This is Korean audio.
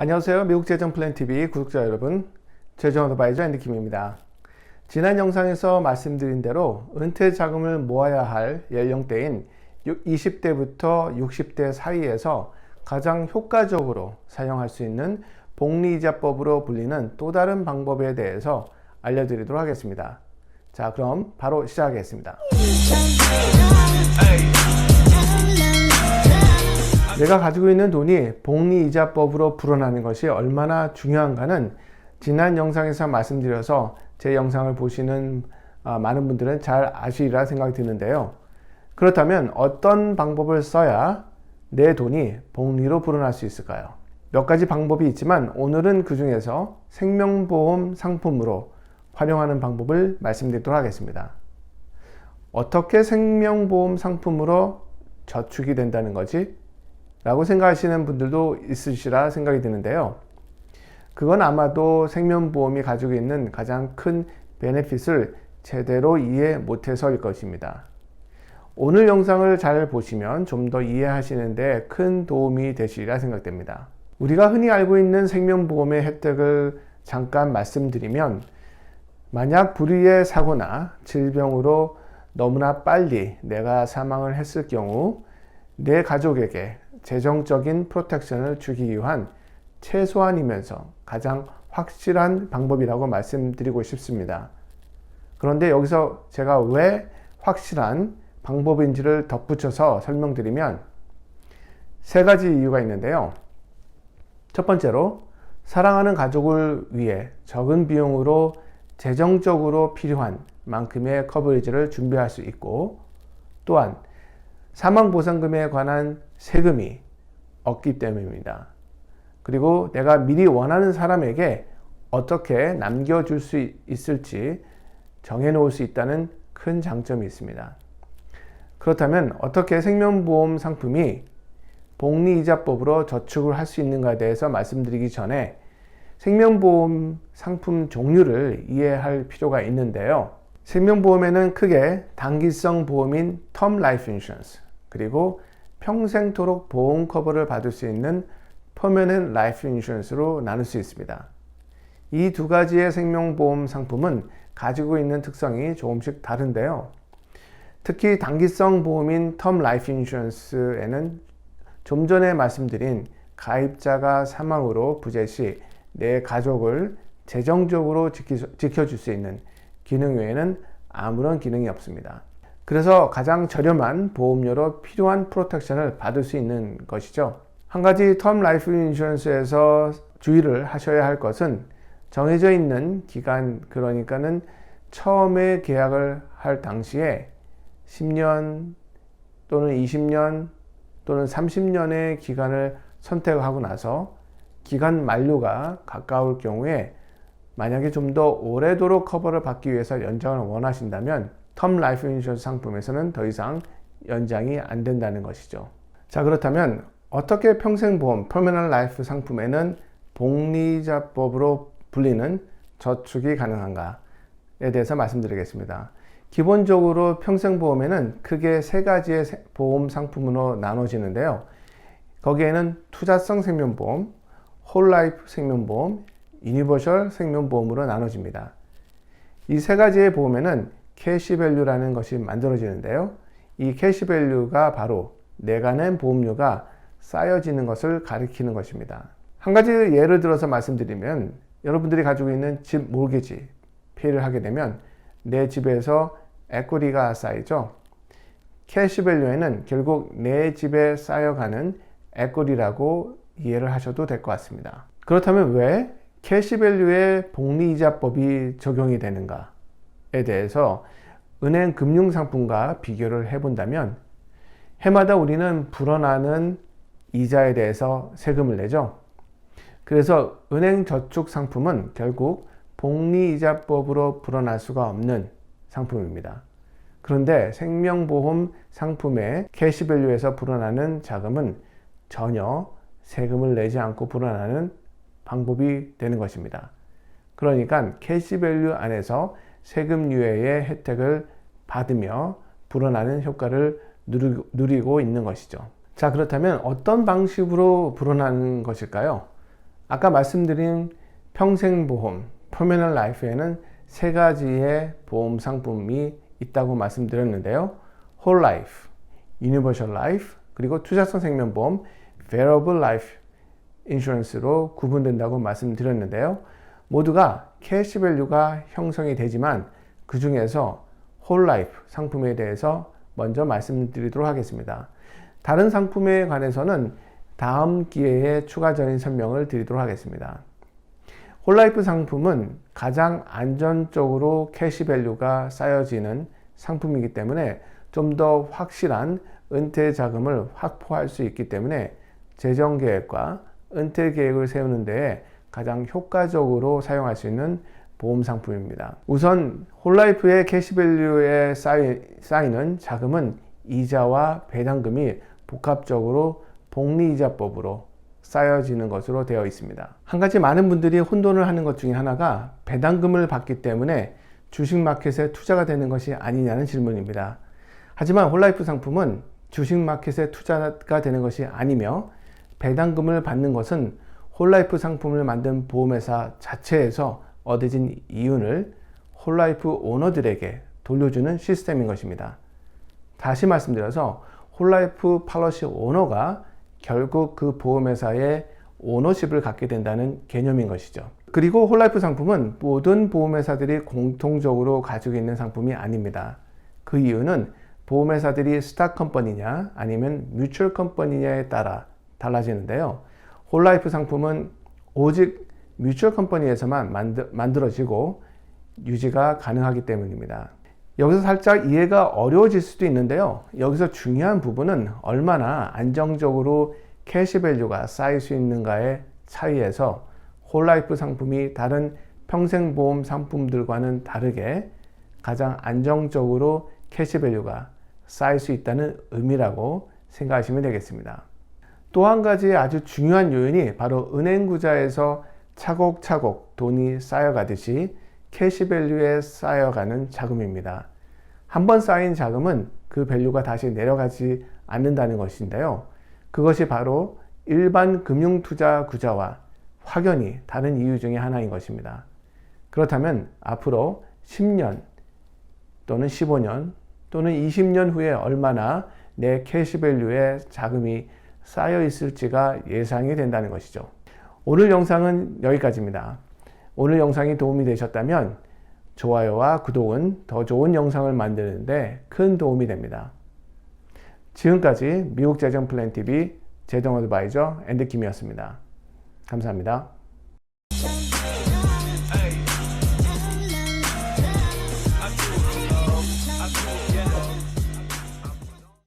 안녕하세요. 미국 재정 플랜 TV 구독자 여러분, 재정 어드바이저 앤디킴입니다. 지난 영상에서 말씀드린 대로 은퇴 자금을 모아야 할 연령대인 20대부터 60대 사이에서 가장 효과적으로 사용할 수 있는 복리이자법으로 불리는 또 다른 방법에 대해서 알려드리도록 하겠습니다. 자, 그럼 바로 시작하겠습니다. 내가 가지고 있는 돈이 복리이자법으로 불어나는 것이 얼마나 중요한가는 지난 영상에서 말씀드려서 제 영상을 보시는 아, 많은 분들은 잘 아시리라 생각이 드는데요. 그렇다면 어떤 방법을 써야 내 돈이 복리로 불어날 수 있을까요? 몇 가지 방법이 있지만 오늘은 그 중에서 생명보험 상품으로 활용하는 방법을 말씀드리도록 하겠습니다. 어떻게 생명보험 상품으로 저축이 된다는 거지? 라고 생각하시는 분들도 있으시라 생각이 드는데요. 그건 아마도 생명보험이 가지고 있는 가장 큰 베네핏을 제대로 이해 못해서일 것입니다. 오늘 영상을 잘 보시면 좀 더 이해하시는데 큰 도움이 되시리라 생각됩니다. 우리가 흔히 알고 있는 생명보험의 혜택을 잠깐 말씀드리면 만약 불의의 사고나 질병으로 너무나 빨리 내가 사망을 했을 경우 내 가족에게 재정적인 프로텍션을 주기 위한 최소한이면서 가장 확실한 방법이라고 말씀드리고 싶습니다. 그런데 여기서 제가 왜 확실한 방법인지를 덧붙여서 설명드리면 세 가지 이유가 있는데요. 첫 번째로 사랑하는 가족을 위해 적은 비용으로 재정적으로 필요한 만큼의 커버리지를 준비할 수 있고 또한 사망보상금에 관한 세금이 없기 때문입니다. 그리고 내가 미리 원하는 사람에게 어떻게 남겨줄 수 있을지 정해놓을 수 있다는 큰 장점이 있습니다. 그렇다면 어떻게 생명보험 상품이 복리이자법으로 저축을 할 수 있는가에 대해서 말씀드리기 전에 생명보험 상품 종류를 이해할 필요가 있는데요. 생명보험에는 크게 단기성 보험인 텀 라이프 인슈런스 그리고 평생토록 보험 커버를 받을 수 있는 퍼머넨 라이프 인슈런스로 나눌 수 있습니다. 이 두 가지의 생명보험 상품은 가지고 있는 특성이 조금씩 다른데요. 특히 단기성 보험인 텀 라이프 인슈런스에는 좀 전에 말씀드린 가입자가 사망으로 부재 시 내 가족을 재정적으로 지켜줄 수 있는 기능 외에는 아무런 기능이 없습니다. 그래서 가장 저렴한 보험료로 필요한 프로텍션을 받을 수 있는 것이죠. 한 가지 텀 라이프 인슈런스에서 주의를 하셔야 할 것은 정해져 있는 기간, 그러니까는 처음에 계약을 할 당시에 10년 또는 20년 또는 30년의 기간을 선택하고 나서 기간 만료가 가까울 경우에 만약에 좀 더 오래도록 커버를 받기 위해서 연장을 원하신다면 텀 라이프 인슈런스 상품에서는 더 이상 연장이 안 된다는 것이죠. 자, 그렇다면 어떻게 평생보험 퍼머넌 라이프 상품에는 복리자법으로 불리는 저축이 가능한가에 대해서 말씀드리겠습니다. 기본적으로 평생보험에는 크게 세 가지의 보험 상품으로 나눠지는데요. 거기에는 투자성 생명보험, 홀라이프 생명보험, 유니버셜 생명보험으로 나눠집니다. 이 세 가지의 보험에는 캐시 밸류라는 것이 만들어지는데요. 이 캐시 밸류가 바로 내가 낸 보험료가 쌓여지는 것을 가리키는 것입니다. 한 가지 예를 들어서 말씀드리면 여러분들이 가지고 있는 집 몰개지 피해를 하게 되면 내 집에서 에코리가 쌓이죠. 캐시 밸류에는 결국 내 집에 쌓여가는 에코리라고 이해를 하셔도 될 것 같습니다. 그렇다면 왜 캐시 밸류의 복리이자법이 적용이 되는가에 대해서 은행 금융 상품과 비교를 해본다면 해마다 우리는 불어나는 이자에 대해서 세금을 내죠. 그래서 은행 저축 상품은 결국 복리이자법으로 불어날 수가 없는 상품입니다. 그런데 생명보험 상품의 캐시밸류에서 불어나는 자금은 전혀 세금을 내지 않고 불어나는 방법이 되는 것입니다. 그러니까 캐시밸류 안에서 세금 유예의 혜택을 받으며 불어나는 효과를 누리고 있는 것이죠. 자, 그렇다면 어떤 방식으로 불어나는 것일까요? 아까 말씀드린 평생보험, 퍼머넌 라이프에는 세 가지의 보험 상품이 있다고 말씀드렸는데요. 홀 라이프, 유니버셜 라이프, 그리고 투자성 생명보험, variable life 인슈런스로 구분된다고 말씀드렸는데요. 모두가 캐시 밸류가 형성이 되지만 그 중에서 홀 라이프 상품에 대해서 먼저 말씀드리도록 하겠습니다. 다른 상품에 관해서는 다음 기회에 추가적인 설명을 드리도록 하겠습니다. 홀라이프 상품은 가장 안전적으로 캐시 밸류가 쌓여지는 상품이기 때문에 좀 더 확실한 은퇴 자금을 확보할 수 있기 때문에 재정 계획과 은퇴 계획을 세우는 데에 가장 효과적으로 사용할 수 있는 보험 상품입니다. 우선 홀라이프의 캐시밸류에 쌓이, 쌓이는 자금은 이자와 배당금이 복합적으로 복리이자법으로 쌓여지는 것으로 되어 있습니다. 한 가지 많은 분들이 혼돈을 하는 것 중에 하나가 배당금을 받기 때문에 주식 마켓에 투자가 되는 것이 아니냐는 질문입니다. 하지만 홀라이프 상품은 주식 마켓에 투자가 되는 것이 아니며 배당금을 받는 것은 홀라이프 상품을 만든 보험회사 자체에서 얻어진 이윤을 홀라이프 오너들에게 돌려주는 시스템인 것입니다. 다시 말씀드려서 홀라이프 팔러시 오너가 결국 그 보험회사의 오너십을 갖게 된다는 개념인 것이죠. 그리고 홀라이프 상품은 모든 보험회사들이 공통적으로 가지고 있는 상품이 아닙니다. 그 이유는 보험회사들이 스타 컴퍼니냐 아니면 뮤추얼 컴퍼니냐에 따라 달라지는데요. 홀라이프 상품은 오직 뮤추얼 컴퍼니에서만 만들, 만들어지고 유지가 가능하기 때문입니다. 여기서 살짝 이해가 어려워질 수도 있는데요. 여기서 중요한 부분은 얼마나 안정적으로 캐시 밸류가 쌓일 수 있는가의 차이에서 홀라이프 상품이 다른 평생보험 상품들과는 다르게 가장 안정적으로 캐시 밸류가 쌓일 수 있다는 의미라고 생각하시면 되겠습니다. 또 한 가지 아주 중요한 요인이 바로 은행구자에서 차곡차곡 돈이 쌓여가듯이 캐시밸류에 쌓여가는 자금입니다. 한 번 쌓인 자금은 그 밸류가 다시 내려가지 않는다는 것인데요. 그것이 바로 일반 금융투자 구자와 확연히 다른 이유 중에 하나인 것입니다. 그렇다면 앞으로 10년 또는 15년 또는 20년 후에 얼마나 내 캐시밸류에 자금이 쌓여 있을지가 예상이 된다는 것이죠. 오늘 영상은 여기까지입니다. 오늘 영상이 도움이 되셨다면 좋아요와 구독은 더 좋은 영상을 만드는데 큰 도움이 됩니다. 지금까지 미국 재정 플랜 TV 재정 어드바이저 앤드킴이었습니다. 감사합니다. Hey.